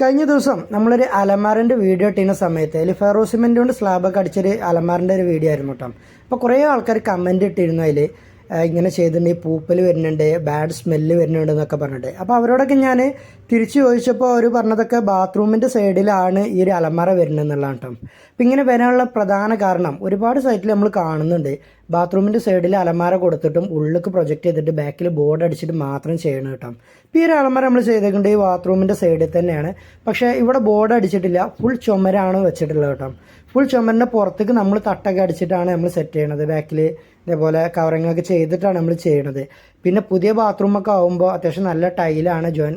കഴിഞ്ഞ ദിവസം നമ്മളൊരു അലമാറിന്റെ വീഡിയോ ഇട്ടിരുന്ന സമയത്ത് അതിൽ ഫെറോ സിമെന്റ് കൊണ്ട് സ്ലാബൊക്കെ അടിച്ചൊരു അലമാറിന്റെ ഒരു വീഡിയോ ആയിരുന്നു കേട്ടോ. അപ്പോൾ കുറേ ആൾക്കാർ കമന്റ് ഇട്ടിരുന്നു അതിൽ ഇങ്ങനെ ചെയ്തിട്ടുണ്ടെങ്കിൽ പൂപ്പൽ വരുന്നുണ്ട് ബാഡ് സ്മെല്ല് വരുന്നുണ്ട് എന്നൊക്കെ പറഞ്ഞിട്ട്. അപ്പോൾ അവരോടൊക്കെ ഞാൻ തിരിച്ചു ചോദിച്ചപ്പോൾ അവർ പറഞ്ഞതൊക്കെ ബാത്റൂമിന്റെ സൈഡിലാണ് ഈ ഒരു അലമാര വരുന്നത് എന്നുള്ളതാണ് കേട്ടോ. അപ്പോൾ ഇങ്ങനെ വരാനുള്ള പ്രധാന കാരണം ഒരുപാട് സൈറ്റിൽ നമ്മൾ കാണുന്നുണ്ട്. ബാത്റൂമിന്റെ സൈഡിൽ അലമാര കൊടുത്തിട്ടും ഉള്ളിലേക്ക് പ്രൊജക്റ്റ് ചെയ്തിട്ട് ബാക്കിൽ ബോർഡ് അടിച്ചിട്ട് മാത്രം ചെയ്യണം കേട്ടോ. ഇപ്പോൾ ഈ ഒരു അലമാര നമ്മൾ ചെയ്തേക്കുന്നത് ഈ ബാത്റൂമിന്റെ സൈഡിൽ തന്നെയാണ്. പക്ഷേ ഇവിടെ ബോർഡ് അടിച്ചിട്ടില്ല ഫുൾ ചുമരാണ് വെച്ചിട്ടുള്ളത് കേട്ടോ. ഫുൾ ചുമരിന്റെ പുറത്തേക്ക് നമ്മൾ തട്ടൊക്കെ അടിച്ചിട്ടാണ് നമ്മൾ സെറ്റ് ചെയ്യണത്. ബാക്കിൽ ഇതേപോലെ കവറിങ്ങൊക്കെ ചെയ്തിട്ടാണ് നമ്മൾ ചെയ്യണത്. പിന്നെ പുതിയ ബാത്റൂം ഒക്കെ ആകുമ്പോൾ അത്യാവശ്യം നല്ല ടൈലാണ് ജോയിൻ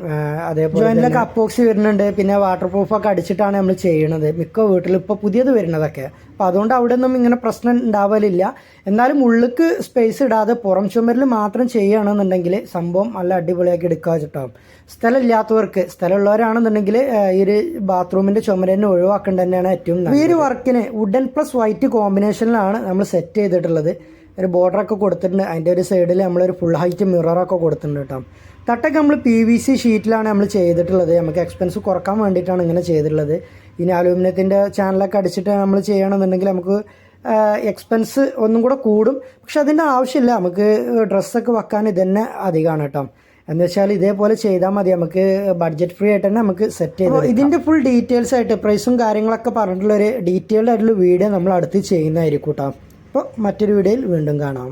അതേപോലെ ജോയിനിലൊക്കെ അപ്പോക്സി വരുന്നുണ്ട് പിന്നെ വാട്ടർ പ്രൂഫ് ഒക്കെ അടിച്ചിട്ടാണ് നമ്മൾ ചെയ്യണത്. മിക്ക വീട്ടിലും ഇപ്പോൾ പുതിയത് വരുന്നതൊക്കെ. അപ്പോൾ അതുകൊണ്ട് അവിടെ ഒന്നും ഇങ്ങനെ പ്രശ്നം ഉണ്ടാവലില്ല. എന്നാലും ഉള്ളിക്ക് സ്പേസ് ഇടാതെ പുറം ചുമരിൽ മാത്രം ചെയ്യുകയാണെന്നുണ്ടെങ്കിൽ സംഭവം നല്ല അടിപൊളിയാക്കി എടുക്കുക വെച്ചിട്ടാവും സ്ഥലം ഇല്ലാത്തവർക്ക് സ്ഥലമുള്ളവരാണെന്നുണ്ടെങ്കിൽ ഈ ഒരു ബാത്റൂമിന്റെ ചുമര തന്നെ ഒഴിവാക്കേണ്ടത് തന്നെയാണ് ഏറ്റവും. ഈ ഒരു വർക്കിന് വുഡൻ പ്ലസ് വൈറ്റ് കോമ്പിനേഷനിലാണ് നമ്മൾ സെറ്റ് ചെയ്തിട്ടുള്ളത്. ഒരു ബോർഡറൊക്കെ കൊടുത്തിട്ടുണ്ട്. അതിന്റെ ഒരു സൈഡിൽ നമ്മളൊരു ഫുൾ ഹൈറ്റ് മിററൊക്കെ കൊടുത്തിട്ടുണ്ട് കേട്ടോ. തട്ടൊക്കെ നമ്മൾ പി വി സി ഷീറ്റിലാണ് നമ്മൾ ചെയ്തിട്ടുള്ളത്. നമുക്ക് എക്സ്പെൻസ് കുറയ്ക്കാൻ വേണ്ടിയിട്ടാണ് ഇങ്ങനെ ചെയ്തിട്ടുള്ളത്. ഇനി അലൂമിനിയത്തിന്റെ ചാനലൊക്കെ അടിച്ചിട്ട് നമ്മൾ ചെയ്യണമെന്നുണ്ടെങ്കിൽ നമുക്ക് എക്സ്പെൻസ് ഒന്നും കൂടെ കൂടും. പക്ഷെ അതിന്റെ ആവശ്യമില്ല. നമുക്ക് ഡ്രസ്സൊക്കെ വെക്കാൻ ഇതന്നെ അധികമാണ് കേട്ടോ. എന്ന് വെച്ചാൽ ഇതേപോലെ ചെയ്താൽ മതി. നമുക്ക് ബഡ്ജറ്റ് ഫ്രീ ആയിട്ട് തന്നെ നമുക്ക് സെറ്റ് ചെയ്ത് ഇതിന്റെ ഫുൾ ഡീറ്റെയിൽസ് ആയിട്ട് പ്രൈസും കാര്യങ്ങളൊക്കെ പറഞ്ഞിട്ടുള്ള ഒരു ഡീറ്റെയിൽഡ് ആയിട്ടുള്ള വീഡിയോ നമ്മൾ അടുത്ത് ചെയ്യുന്നതായിരിക്കും കേട്ടോ. അപ്പോൾ മറ്റൊരു വീഡിയോയിൽ വീണ്ടും കാണാം.